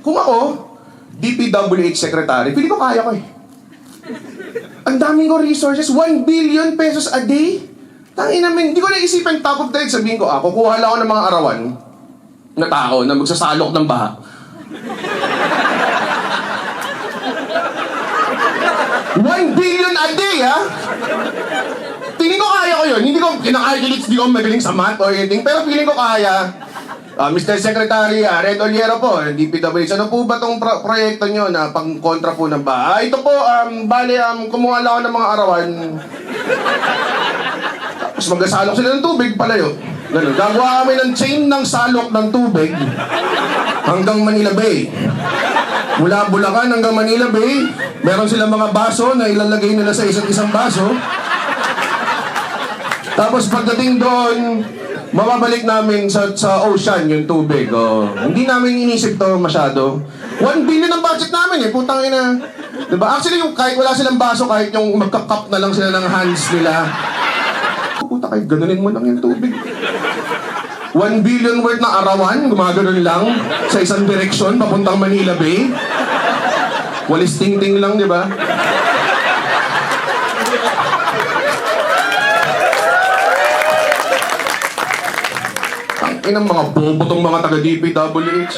Kung ako, DPWH secretary, pili ko kaya ko eh. Ang daming ko resources, 1 billion pesos a day. Tangin namin, hindi ko naisipan top of the head, sabihin ko, ah, kukuha lang ako ng mga arawan na tao na magsasalok ng baha. One billion a day, ha? Tingin ko kaya ko yun. Hindi ko kinakalikilit, hindi ko magaling sa math or anything, pero feeling ko kaya. Ah, Mr. Secretary, ah, Red Oliero po, DPWH, ano po ba tong pro- proyekto nyo na pang-kontra po ng baha? Ah, ito po, um, bale, um, kumuha lang ako ng mga arawan. Tapos magsasalok sila ng tubig, palayo. Ganun. Gagawa kami ng chain ng salok ng tubig hanggang Manila Bay. Mula Bulacan hanggang Manila Bay, meron silang mga baso na ilalagay nila sa isa't isang baso. Tapos pagdating doon, mababalik namin sa, sa ocean yung tubig. Oh. Hindi namin inisip to masyado. 1 billion ang budget namin eh, putang ina. Diba? Actually, yung kahit wala silang baso, kahit yung magka-cup na lang sila ng hands nila. Puta, kahit ganunin mo lang yung tubig. 1 billion worth na arawan, gumaganon lang sa isang direksyon, papuntang Manila Bay. Walis ting-ting lang, di ba? Inang mga bobo tong mga taga-DPWH.